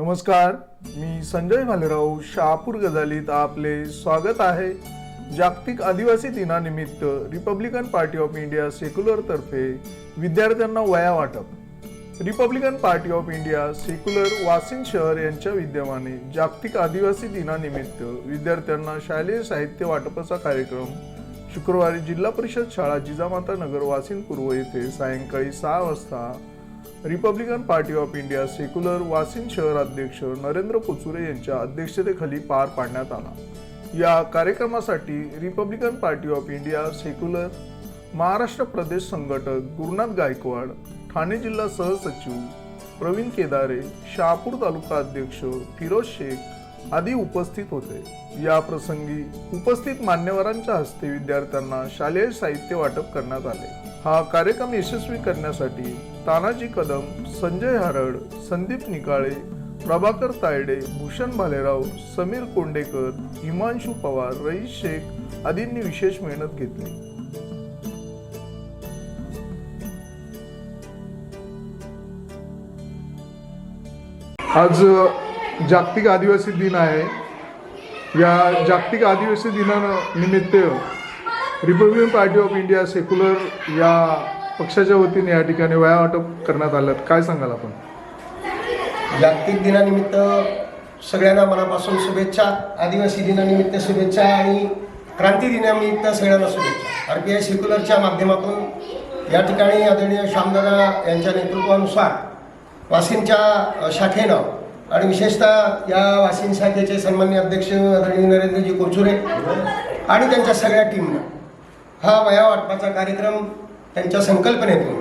नमस्कार मी संजय भालेराव शहापूर गजालीत आपले स्वागत आहे. जागतिक आदिवासी दिनानिमित्त रिपब्लिकन पार्टी ऑफ इंडिया सेक्युलरतर्फे विद्यार्थ्यांना वया वाटप. Republican party of India secular Washim शहर यांच्या विद्यमाने जागतिक आदिवासी दिनानिमित्त विद्यार्थ्यांना शालेय साहित्य वाटपाचा कार्यक्रम शुक्रवारी जिल्हा परिषद शाळा जिजामाता नगर वासिन पूर्व येथे सायंकाळी सहा वाजता Republican party of India secular Washim शहर अध्यक्ष नरेंद्र कोचुरे यांच्या अध्यक्षतेखाली पार पाडण्यात आला. या कार्यक्रमासाठी Republican party of India secular Maharashtra प्रदेश संघटक गुरुनाथ गायकवाड ठाणे जिल्हा सहसचिव प्रवीण केदारे शहापूर तालुका अध्यक्ष फिरोज शेख आदी उपस्थित होते. या प्रसंगी उपस्थित मान्यवरांच्या हस्ते विद्यार्थ्यांना शालेय साहित्य वाटप करण्यात आले. हा कार्यक्रम यशस्वी करण्यासाठी तानाजी कदम संजय हरड संदीप निकाळे प्रभाकर तायडे भूषण भालेराव समीर कोंडेकर हिमांशू पवार रईस शेख आदींनी विशेष मेहनत घेतली. आज जागतिक आदिवासी दिन आहे. या जागतिक आदिवासी दिनानिमित्त Republican party of India secular या पक्षाच्या वतीने या ठिकाणी वया वाटप करण्यात आल्यात काय सांगाल आपण? जागतिक दिनानिमित्त सगळ्यांना मनापासून शुभेच्छा. आदिवासी दिनानिमित्त शुभेच्छा आणि क्रांती दिनानिमित्त सगळ्यांना शुभेच्छा. आर पी आय सेक्युलरच्या माध्यमातून या ठिकाणी आदरणीय श्यामदादा यांच्या नेतृत्वानुसार वाशिमच्या शाखेनं आणि विशेषतः या वाशिम शाखेचे सन्मान्य अध्यक्ष आदरणीय नरेंद्रजी कोचुरे आणि त्यांच्या सगळ्या टीमनं हा वया वाटपाचा कार्यक्रम त्यांच्या संकल्पनेतून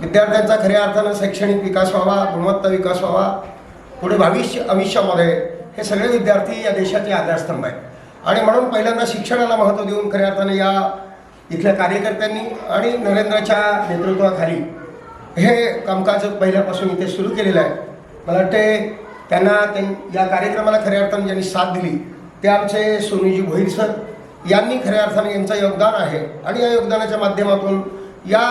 विद्यार्थ्यांचा खऱ्या अर्थानं शैक्षणिक विकास व्हावा गुणवत्ता विकास व्हावा पुढे भविष्य आयुष्यामध्ये हे सगळे विद्यार्थी या देशाचे आधारस्तंभ आहेत. आणि म्हणून पहिल्यांदा शिक्षणाला महत्त्व देऊन खऱ्या अर्थानं या इथल्या कार्यकर्त्यांनी आणि नरेंद्रच्या नेतृत्वाखाली हे कामकाज पहिल्यापासून इथे सुरू केलेलं आहे. मला वाटते त्यांना त्यां या कार्यक्रमाला खऱ्या अर्थानं ज्यांनी साथ दिली ते आमचे सोनीजी भोईर सर यांनी खऱ्या अर्थाने यांचं योगदान आहे. आणि या योगदानाच्या माध्यमातून या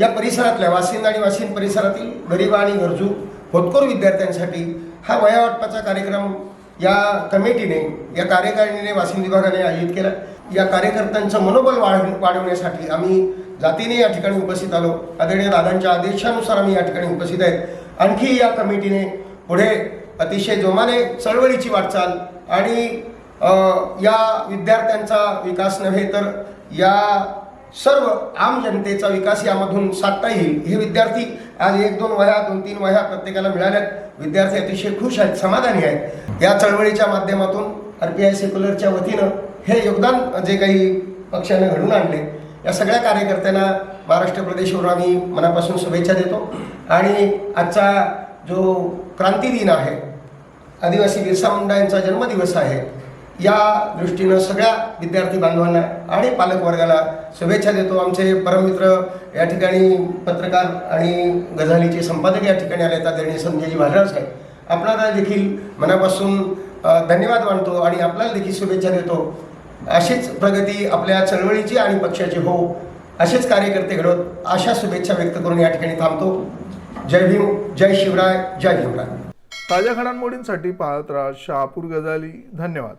या परिसरातल्या वासिंद आणि वाशिंद परिसरातील गरीब आणि गरजू होतकोर विद्यार्थ्यांसाठी हा वयावाटपाचा कार्यक्रम या कमिटीने या कार्यकारिणीने वाशिम विभागाने आयोजित केला. या कार्यकर्त्यांचं मनोबल वाढ वाढवण्यासाठी आम्ही जातीने या ठिकाणी उपस्थित आलो. आदरणीय दादांच्या आदेशानुसार आम्ही या ठिकाणी उपस्थित आहेत. आणखी या कमिटीने पुढे अतिशय जोमाने चळवळीची वाटचाल आणि या विद्यार्थ्यांचा विकास नव्हे तर या सर्व आम जनतेचा विकास यामधून साधता येईल. हे विद्यार्थी आज एक दोन वह्या दोन तीन वह्या प्रत्येकाला मिळाल्यात. विद्यार्थी अतिशय खुश आहेत समाधानी आहेत. या चळवळीच्या माध्यमातून आर पी आय सेक्युलरच्या वतीनं हे योगदान जे काही पक्षाने घडून आणले या सगळ्या कार्यकर्त्यांना महाराष्ट्र प्रदेशवर आम्ही मनापासून शुभेच्छा देतो. आणि आजचा जो क्रांती दिन आहे आदिवासी बिरसा मुंडा यांचा जन्मदिवस आहे या दृष्टीनं सगळ्या विद्यार्थी बांधवांना आणि पालकवर्गाला शुभेच्छा देतो. आमचे परममित्र या ठिकाणी पत्रकार आणि गझालीचे संपादक या ठिकाणी आले आहेत आदरणीय संजयजी भालराव साहेब. आपल्याला देखील मनापासून धन्यवाद मानतो आणि आपल्याला देखील शुभेच्छा देतो. अशीच प्रगती आपल्या चळवळीची आणि पक्षाची हो असेच कार्यकर्ते घडवत अशा शुभेच्छा व्यक्त करून या ठिकाणी थांबतो. जय भीम जय शिवराय जय भीमराय. ताज्या घडामोडींसाठी पाहत राहा शहापूर गजाली. धन्यवाद.